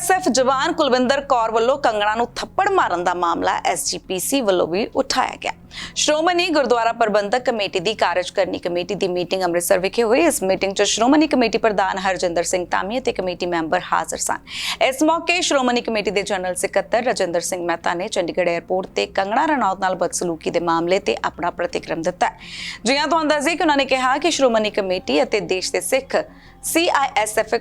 CISF ਜਵਾਨ ਕੁਲਵਿੰਦਰ ਕੌਰ ਵੱਲੋਂ ਕੰਗਣਾ ਨੂੰ ਥੱਪੜ ਮਾਰਨ ਦਾ ਮਾਮਲਾ ਐਸਜੀਪੀਸੀ ਵੱਲੋਂ ਵੀ ਉਠਾਇਆ ਗਿਆ। ਸ਼੍ਰੋਮਣੀ ਗੁਰਦੁਆਰਾ ਪ੍ਰਬੰਧਕ ਕਮੇਟੀ ਦੀ ਕਾਰਜਕਾਰਨੀ ਕਮੇਟੀ ਦੀ ਮੀਟਿੰਗ ਅੰਮ੍ਰਿਤਸਰ ਵਿਖੇ ਹੋਈ। ਇਸ ਮੀਟਿੰਗ 'ਚ ਸ਼੍ਰੋਮਣੀ ਕਮੇਟੀ ਪ੍ਰਧਾਨ ਹਰਜਿੰਦਰ ਸਿੰਘ ਧਾਮੀ ਅਤੇ ਕਮੇਟੀ ਮੈਂਬਰ ਹਾਜ਼ਰ ਸਨ। ਇਸ ਮੌਕੇ ਸ਼੍ਰੋਮਣੀ ਕਮੇਟੀ ਦੇ ਜਨਰਲ ਸਕੱਤਰ ਰਜਿੰਦਰ ਸਿੰਘ ਮਹਿਤਾ ਨੇ ਚੰਡੀਗੜ੍ਹ 에ਅਰਪੋਰਟ ਤੇ ਕੰਗਣਾ ਰਣੌਤ ਨਾਲ ਬਦਸਲੂਕੀ ਦੇ ਮਾਮਲੇ ਤੇ ਆਪਣਾ ਪ੍ਰਤੀਕਰਮ ਦਿੱਤਾ। ਹੈ। ਜਿਵੇਂ ਤੁਹਾਨੂੰ ਦੱਸਦੇ ਕਿ ਉਹਨਾਂ ਨੇ ਕਿਹਾ ਕਿ ਸ਼੍ਰੋਮਣੀ ਕਮੇਟੀ ਅਤੇ ਦੇਸ਼ ਦੇ ਸਿੱਖ ਸੀਆਈਐਸਐਫ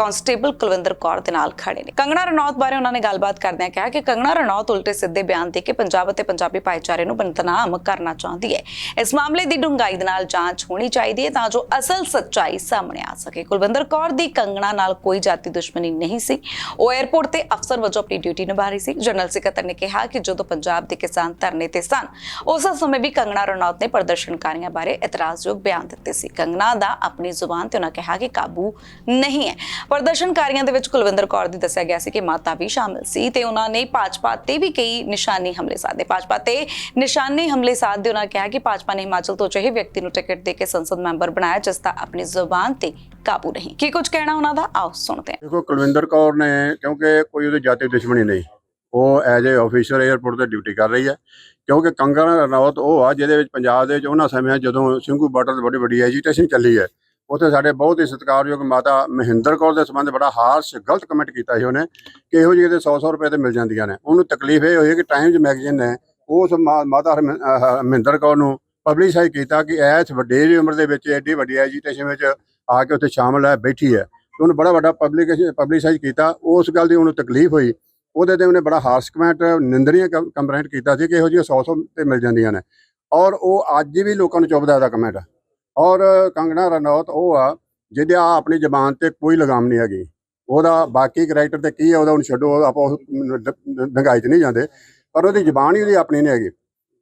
ਕਾਂਸਟੇਬਲ ਕੁਲਵਿੰਦਰ ਕੌਰ ਦੇ ਨਾਲ ਖੜੇ ਨੇ। ਕੰਗਣਾ ਰਣੌਤ ਬਾਰੇ ਉਹਨਾਂ ਨੇ ਗੱਲਬਾਤ ਕਰਦਿਆਂ ਕਿਹਾ ਕਿ ਕੰਗਣਾ ਰਣੌਤ ਉਲਟੇ ਸਿੱਧੇ ਬਿਆਨ ਦੇ ਕੇ ਪੰਜਾਬ ਅਤੇ ਪੰਜਾਬੀ ਭਾਈਚਾਰੇ ਨੂੰ ਬਦਨਾਮ ਕਰਨਾ ਚਾਹੁੰਦੀ ਹੈ। ਇਸ ਮਾਮਲੇ ਦੀ ਡੂੰਘਾਈ ਦੇ ਨਾਲ ਜਾਂਚ ਹੋਣੀ ਚਾਹੀਦੀ ਹੈ ਤਾਂ ਜੋ ਅਸਲ ਸੱਚਾਈ ਸਾਹਮਣੇ ਆ ਸਕੇ। ਕੁਲਵਿੰਦਰ ਕੌਰ ਦੀ ਕੰਗਣਾ ਨਾਲ ਕੋਈ ਜਾਤੀ ਦੁਸ਼ਮਣੀ ਨਹੀਂ ਸੀ। ਉਹ 에ਅਰਪੋਰਟ ਤੇ ਅਫਸਰ ਵਜੋਂ ਆਪਣੀ ਡਿਊਟੀ ਨਿਭਾ ਰਹੀ ਸੀ। ਜਨਰਲ ਸਕੱਤਰ ਨੇ ਕਿਹਾ ਕਿ ਜਦੋਂ ਪੰਜਾਬ ਦੇ ਕਿਸਾਨ ਧਰਨੇ ਤੇ ਸਨ, ਉਸ ਸਮੇਂ ਵੀ ਕੰਗਣਾ ਰਣੌਤ ਨੇ ਪ੍ਰਦਰਸ਼ਨਕਾਰੀਆਂ ਬਾਰੇ ਇਤਰਾਜ਼ਯੋਗ ਬਿਆਨ ਦਿੱਤੇ ਸੀ। ਕੰਗਣਾ ਦਾ ਆਪਣੀ ਜ਼ੁਬਾਨ ਤੇ ਉਹਨਾਂ ਕਿਹਾ ਕਿ ਕਾਬੂ ਨਹੀਂ ਹੈ। ਪ੍ਰਦਰਸ਼ਨਕਾਰੀਆਂ ਦੇ ਵਿੱਚ ਕੁਲਵਿੰਦਰ ਕੌਰ ਦੀ ਦੱਸਿਆ ਗਿਆ ਸੀ ਕਿ ਮਾਤਾ ਵੀ ਸ਼ਾਮਿਲ ਸੀ ਤੇ ਉਹਨਾਂ ਨੇ ਭਾਜਪਾ ਤੇ ਵੀ ਕਈ ਨਿਸ਼ਾਨੀ ਹਮਲੇ ਸਾਧੇ। ਭਾਜਪਾ ਤੇ ਨਿਸ਼ਾਨੇ ਹਮਲੇ ਸਾਧਦੇ ਉਹਨਾਂ ਕਿਹਾ ਕਿ ਭਾਜਪਾ ਨੇ ਹਿਮਾਚਲ ਤੋਂ ਅਜਿਹੇ ਵਿਅਕਤੀ ਨੂੰ ਟਿਕਟ ਦੇ ਕੇ ਸੰਸਦ ਮੈਂਬਰ ਬਣਾਇਆ, ਜਿਸ ਦਾ ਆਪਣੀ ਜ਼ੁਬਾਨ ਤੇ ਕਾਬੂ ਨਹੀਂ। ਕੀ ਕੁਝ ਕਹਿਣਾ ਉਹਨਾਂ ਦਾ? ਆਓ ਸੁਣਦੇ ਹਾਂ। ਦੇਖੋ, ਕੁਲਵਿੰਦਰ ਕੌਰ ਨੇ, ਕਿਉਂਕਿ ਕੋਈ ਉਹਦੀ ਜਾਤੀ ਦੁਸ਼ਮਣੀ ਨਹੀਂ, ਉਹ ਐਜ਼ ਏ ਆਫੀਸਰ 에ਅਰਪੋਰਟ ਤੇ ਡਿਊਟੀ ਕਰ ਰਹੀ ਹੈ। ਕਿਉਂਕਿ ਕੰਗਨ ਰਣੌਤ ਉਹ ਆ, ਜਿਹਦੇ ਵਿੱਚ ਪੰਜਾਬ ਦੇ ਵਿੱਚ ਉਹਨਾਂ ਸਮਿਆਂ ਜਦੋਂ ਸਿੰਘੂ ਬਾਰਡਰ ਤੇ ਬੜੀ ਵੱਡੀ ਐਜੀਟੇਸ਼ਨ ਚੱਲੀ ਹੈ ਉੱਥੇ ਸਾਡੇ ਬਹੁਤ ਹੀ ਸਤਿਕਾਰਯੋਗ ਮਾਤਾ ਮਹਿੰਦਰ ਕੌਰ ਦੇ ਸੰਬੰਧ ਬੜਾ ਹਾਰਸ਼, ਗਲਤ ਕਮੈਂਟ ਕੀਤਾ ਸੀ ਉਹਨੇ ਕਿ ਇਹੋ ਜਿਹੇ ਦੇ 100-100 ਰੁਪਏ ਤੇ ਮਿਲ ਜਾਂਦੀਆਂ ਨੇ। ਉਹਨੂੰ ਤਕਲੀਫ ਇਹ ਹੋਈ ਕਿ ਟਾਈਮਜ਼ ਮੈਗਜ਼ੀਨ ਨੇ ਉਸ ਮਾ- ਮਾਤਾ ਹਰਮ- ਅਹ ਮਹਿੰਦਰ ਕੌਰ ਨੂੰ ਪਬਲਿਸਾਈਜ਼ ਕੀਤਾ ਕਿ ਐਸ ਵੱਡੇ ਦੀ ਉਮਰ ਦੇ ਵਿੱਚ ਐਡੀ ਵੱਡੀ ਐਜੀਟੇਸ਼ਨ ਵਿੱਚ ਆ ਕੇ ਉੱਥੇ ਸ਼ਾਮਲ ਹੈ, ਬੈਠੀ ਹੈ। ਉਹਨੂੰ ਬੜਾ ਵੱਡਾ ਪਬਲਿਕੇਸ਼ਨ ਪਬਲਿਸਾਈਜ਼ ਕੀਤਾ। ਉਸ ਗੱਲ ਦੀ ਉਹਨੂੰ ਤਕਲੀਫ ਹੋਈ। ਉਹਦੇ ਤੇ ਉਹਨੇ ਬੜਾ ਹਾਰਸ਼ ਕਮੈਂਟ ਨਿੰਦਰੀਆਂ ਕੰਪਲੇਂਟ ਕੀਤਾ ਸੀ ਕਿ ਇਹੋ ਜਿਹੀਆਂ 100 100 ਤੇ ਮਿਲ ਜਾਂਦੀਆਂ ਨੇ। ਔਰ ਉਹ ਅੱਜ ਵੀ ਲੋਕਾਂ ਨੂੰ ਚੁੱਭਦਾ ਇਹਦਾ ਕਮੈਂਟ ਔਰ ਕੰਗਣਾ ਰਣੌਤ ਉਹ ਆ ਜਿਹਦੇ ਆ ਆਪਣੀ ਜ਼ਬਾਨ ਤੇ ਕੋਈ ਲਗਾਮ ਨਹੀਂ ਹੈਗੀ। ਉਹਦਾ ਬਾਕੀ ਕਰੈਕਟਰ ਤੇ ਕੀ ਹੈ ਉਹਦਾ ਉਹਨੂੰ ਛੱਡੋ ਉਹ ਆਪਾਂ ਡੰਗਾਈ 'ਚ ਨਹੀਂ ਜਾਂਦੇ ਪਰ ਉਹਦੀ ਜ਼ਬਾਨ ਹੀ ਉਹਦੀ ਆਪਣੀ ਨਹੀਂ ਹੈਗੀ।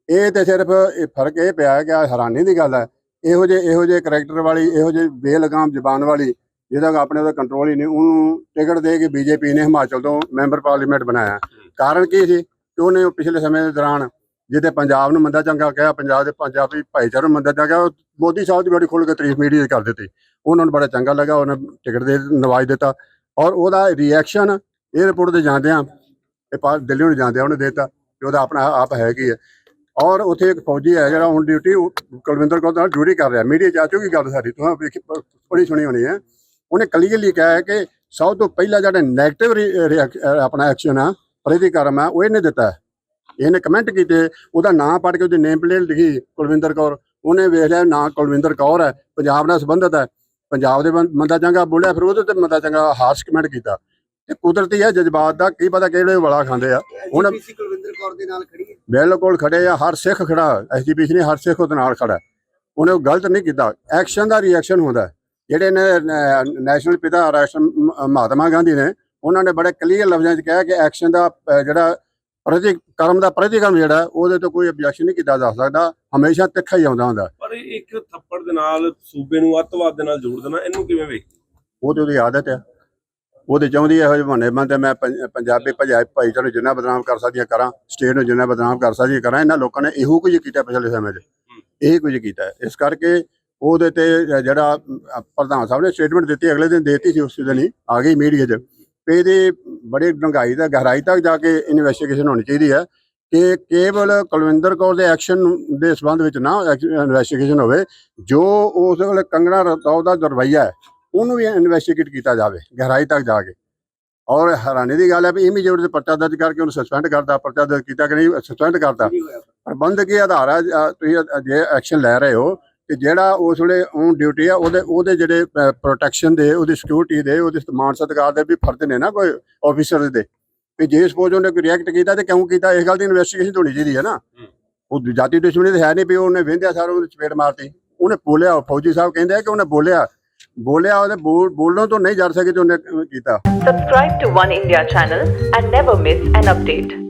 ਇਹ ਤੇ ਸਿਰਫ ਇਹ ਫ਼ਰਕ ਇਹ ਪਿਆ ਹੈ ਕਿ ਆਹ ਹੈਰਾਨੀ ਦੀ ਗੱਲ ਹੈ ਇਹੋ ਜਿਹੇ ਇਹੋ ਜਿਹੇ ਕਰੈਕਟਰ ਵਾਲੀ ਇਹੋ ਜਿਹੇ ਬੇਲਗਾਮ ਜ਼ਬਾਨ ਵਾਲੀ ਜਿਹਦਾ ਆਪਣੇ ਉਹਦਾ ਕੰਟਰੋਲ ਹੀ ਨਹੀਂ ਉਹਨੂੰ ਟਿਕਟ ਦੇ ਕੇ ਬੀਜੇਪੀ ਨੇ ਹਿਮਾਚਲ ਤੋਂ ਮੈਂਬਰ ਪਾਰਲੀਮੈਂਟ ਬਣਾਇਆ। ਕਾਰਨ ਕੀ ਸੀ? ਕਿ ਉਹਨੇ ਉਹ ਪਿਛਲੇ ਸਮੇਂ ਦੇ ਦੌਰਾਨ ਜਿਹਦੇ ਪੰਜਾਬ ਨੂੰ ਮੰਦਾ ਚੰਗਾ ਕਿਹਾ, ਪੰਜਾਬ ਦੇ ਪੰਜਾਬੀ ਭਾਈਚਾਰੇ ਨੂੰ ਮੰਦਾ ਚੰਗਾ ਮੋਦੀ ਸਾਹਿਬ ਦੀ ਬੜੀ ਖੁੱਲ੍ਹ ਕੇ ਤਾਰੀਫ ਮੀਡੀਆ 'ਚ ਕਰ ਦਿੱਤੀ। ਉਹਨਾਂ ਨੂੰ ਬੜਾ ਚੰਗਾ ਲੱਗਾ, ਉਹਨੇ ਟਿਕਟ ਦੇ ਨਵਾਜ ਦਿੱਤਾ ਔਰ ਉਹਦਾ ਰਿਐਕਸ਼ਨ 에ਅਰਪੋਰਟ ਤੇ ਜਾਂਦਿਆਂ ਇਹ ਪਾ ਦਿੱਲੀ ਨੂੰ ਜਾਂਦਿਆਂ ਉਹਨੇ ਦਿੱਤਾ ਕਿ ਉਹਦਾ ਆਪਣਾ ਆਪ ਹੈ ਕੀ ਹੈ। ਔਰ ਉੱਥੇ ਇੱਕ ਫੌਜੀ ਹੈ ਜਿਹੜਾ ਹੁਣ ਡਿਊਟੀ ਕੁਲਵਿੰਦਰ ਕੌਰ ਨਾਲ ਡਿਊਟੀ ਕਰ ਰਿਹਾ, ਮੀਡੀਆ ਚ ਆ ਚੁੱਕੀ ਗੱਲ ਸਾਰੀ ਤੁਹਾਨੂੰ ਵੇਖੀ ਬੜੀ ਸੁਣੀ ਹੋਣੀ ਹੈ। ਉਹਨੇ ਕਲੀਅਰਲੀ ਕਿਹਾ ਹੈ ਕਿ ਸਭ ਤੋਂ ਪਹਿਲਾ ਜਿਹੜਾ 네ਗੇਟਿਵ ਆਪਣਾ ਐਕਸ਼ਨ ਆ, ਪ੍ਰਤੀਕਰਮ ਆ, ਉਹ ਇਹਨੇ ਦਿੱਤਾ ਇਹਨੇ ਕਮੈਂਟ ਕੀਤੇ ਉਹਦਾ ਨਾਮ ਪੜ੍ਹ ਕੇ ਉਹਦੀ ਨੇਮ ਪਲੇਟ ਲਿਖੀ ਕੁਲਵਿੰਦਰ ਕੌਰ। ਉਹਨੇ ਵੇਖ ਲਿਆ ਨਾਂ ਕੁਲਵਿੰਦਰ ਕੌਰ ਹੈ ਪੰਜਾਬ ਨਾਲ ਸੰਬੰਧਿਤ ਹੈ। ਪੰਜਾਬ ਦੇ ਬੰ- ਮੰਦਾ ਚੰਗਾ ਬੋਲਿਆ ਫਿਰ ਉਹਦੇ ਤੇ ਮੰਦਾ ਚੰਗਾ ਹਾਰਸ਼ ਕਮੈਂਟ ਕੀਤਾ। ਤੇ ਕੁਦਰਤੀ ਹੈ ਜਜ਼ਬਾਤ ਦਾ ਕੀ ਪਤਾ ਕਿਹੜੇ ਵਾਲਾ ਖਾਂਦੇ ਆ। ਹੁਣ ਕੁਲਵਿੰਦਰ ਕੌਰ ਦੇ ਨਾਲ ਖੜੀ ਹੈ। ਬਿਲਕੁਲ ਖੜੇ ਆ ਹਰ ਸਿੱਖ ਖੜਾ ਐਸਜੀਪੀਸੀ ਨੇ ਹਰ ਸਿੱਖ ਉਹਦੇ ਨਾਲ ਖੜਾ। ਉਹਨੇ ਉਹ ਗਲਤ ਨਹੀਂ ਕੀਤਾ। ਐਕਸ਼ਨ ਦਾ ਰਿਐਕਸ਼ਨ ਹੁੰਦਾ। ਜਿਹੜੇ ਨੇ ਨੈਸ਼ਨਲ ਪਿਤਾ ਰਾਸ਼ਟਰ ਮਹਾਤਮਾ ਗਾਂਧੀ ਨੇ ਉਹਨਾਂ ਨੇ ਬੜੇ ਕਲੀਅਰ ਲਫ਼ਜ਼ਾਂ 'ਚ ਕਿਹਾ ਕਿ ਐਕਸ਼ਨ ਦਾ ਜਿਹੜਾ ਪ੍ਰਤੀ ਕਰਮ ਦਾ ਪ੍ਰਤੀਕਰਮ ਜਿਹੜਾ ਉਹਦੇ ਤੋਂ ਕੋਈ ਆਬਜੈਕਸ਼ਨ ਨਹੀਂ ਕੀਤਾ ਜਾ ਸਕਦਾ। ਹਮੇਸ਼ਾ ਤਿੱਖਾ ਹੀ ਆਉਂਦਾ ਹੁੰਦਾ। ਪਰ ਇੱਕ ਥੱਪੜ ਦੇ ਨਾਲ ਸੂਬੇ ਨੂੰ ਅੱਤਵਾਦ ਦੇ ਨਾਲ ਜੋੜ ਦੇਣਾ ਇਹਨੂੰ ਕਿਵੇਂ ਵੇਖ? ਉਹ ਤੇ ਉਹਦੀ ਆਦਤ ਆ। ਉਹਦੇ ਚਾਹੁੰਦੀ ਇਹੋ ਜਿਹੇ ਬਹਾਨੇ ਬੰਦੇ ਮੈਂ ਪੰਜ- ਪੰਜਾਬੀ ਭਜਾਈ ਭਾਈਚਾਰੇ ਨੂੰ ਜਿੰਨਾ ਬਦਨਾਮ ਕਰ ਸਕਦੀਆਂ ਕਰਾਂ ਸਟੇਟ ਨੂੰ ਜਿੰਨਾ ਬਦਨਾਮ ਕਰ ਸਕਦੀਆਂ ਕਰਾਂ ਇਹਨਾਂ ਲੋਕਾਂ ਨੇ ਇਹੋ ਕੁਝ ਕੀਤਾ ਪਿਛਲੇ ਸਮੇਂ 'ਚ। ਇਹ ਕੁਝ ਕੀਤਾ। ਇਸ ਕਰਕੇ ਉਹਦੇ ਤੇ ਜਿਹੜਾ ਪ੍ਰਧਾਨ ਸਾਹਿਬ ਨੇ ਸਟੇਟਮੈਂਟ ਦਿੱਤੀ ਅਗਲੇ ਦਿਨ ਦੇਤੀ ਸੀ ਉਸ ਦਿਨ ਹੀ ਆ ਗਈ ਮੀਡੀਆ 'ਚ। ਤੇ ਇਹਦੀ ਬੜੀ ਡੂੰਘਾਈ ਦਾ ਗਹਿਰਾਈ ਤੱਕ ਜਾ ਕੇ ਇਨਵੈਸਟੀਗੇਸ਼ਨ ਹੋਣੀ ਚਾਹੀਦੀ ਹੈ ਕਿ ਕੇਵਲ ਕੁਲਵਿੰਦਰ ਕੌਰ ਦੇ ਐਕਸ਼ਨ ਦੇ ਸੰਬੰਧ ਵਿੱਚ ਨਾ ਇਨਵੈਸਟੀਗੇਸ਼ਨ ਹੋਵੇ ਜੋ ਉਸ ਵੇਲੇ ਕੰਗਣਾ ਰਤੌਰ ਦਾ ਰਵੱਈਆ ਹੈ ਉਹਨੂੰ ਵੀ ਇਨਵੈਸਟੀਗੇਟ ਕੀਤਾ ਜਾਵੇ ਗਹਿਰਾਈ ਤੱਕ ਜਾ ਕੇ। ਔਰ ਹੈਰਾਨੀ ਦੀ ਗੱਲ ਹੈ ਵੀ ਇਮੀਡੀਏਟ ਤੇ ਪਰਚਾ ਦਰਜ ਕਰਕੇ ਉਹਨੂੰ ਸਸਪੈਂਡ ਕਰਦਾ ਪਰਚਾ ਦਰਜ ਕੀਤਾ ਕਿ ਨਹੀਂ ਸਸਪੈਂਡ ਕਰਤਾ। ਨਹੀਂ ਹੋਇਆ। ਪ੍ਰਬੰਧਕੀ ਆਧਾਰ ਹੈ ਤੁਸੀਂ ਜੇ ਐਕਸ਼ਨ ਲੈ ਰਹੇ ਹੋ ਕਿ ਜਿਹੜਾ ਉਸ ਵੇਲੇ ਔਨ ਡਿਊਟੀ ਆ ਉਹਦੇ ਉਹਦੇ ਜਿਹੜੇ ਪ੍ਰੋਟੈਕਸ਼ਨ ਦੇ ਉਹਦੀ ਸਿਕਿਉਰਿਟੀ ਦੇ ਉਹਦੇ ਮਾਨ ਸਤਿਕਾਰ ਦੇ ਵੀ ਫਰਜ਼ ਨੇ ਨਾ ਕੋਈ ਆਫੀਸਰ ਦੇ। ਵੀ ਜੇ ਸਪੋਜ਼ ਉਹਨੇ ਕੋਈ ਰਿਐਕਟ ਕੀਤਾ ਤੇ ਕਿਉਂ ਕੀਤਾ ਇਸ ਗੱਲ ਦੀ ਇਨਵੈਸਟੀਗੇਸ਼ਨ ਹੋਣੀ ਚਾਹੀਦੀ ਹੈ ਨਾ। ਉਹ ਜਾਤੀ ਦੁਸ਼ਮਣੀ ਤੇ ਹੈ ਨਹੀਂ ਵੀ ਉਹਨੇ ਵਿੰਦਿਆ ਸਾਰਾ ਉਹਦੇ ਚਪੇੜ ਮਾਰਤੀ। ਉਹਨੇ ਬੋਲਿਆ ਫੌਜੀ ਸਾਹਿਬ ਕਹਿੰਦੇ ਆ ਕਿ ਉਹਨੇ ਬੋਲਿਆ ਬੋਲਿਆ ਉਹਦੇ ਬੋਲ- ਬੋਲਣੋਂ ਤੋਂ ਨਹੀਂ ਜਰ ਸਕੇ ਤੇ ਉਹਨੇ ਕੀਤਾ। Subscribe to One India channel and never miss an update.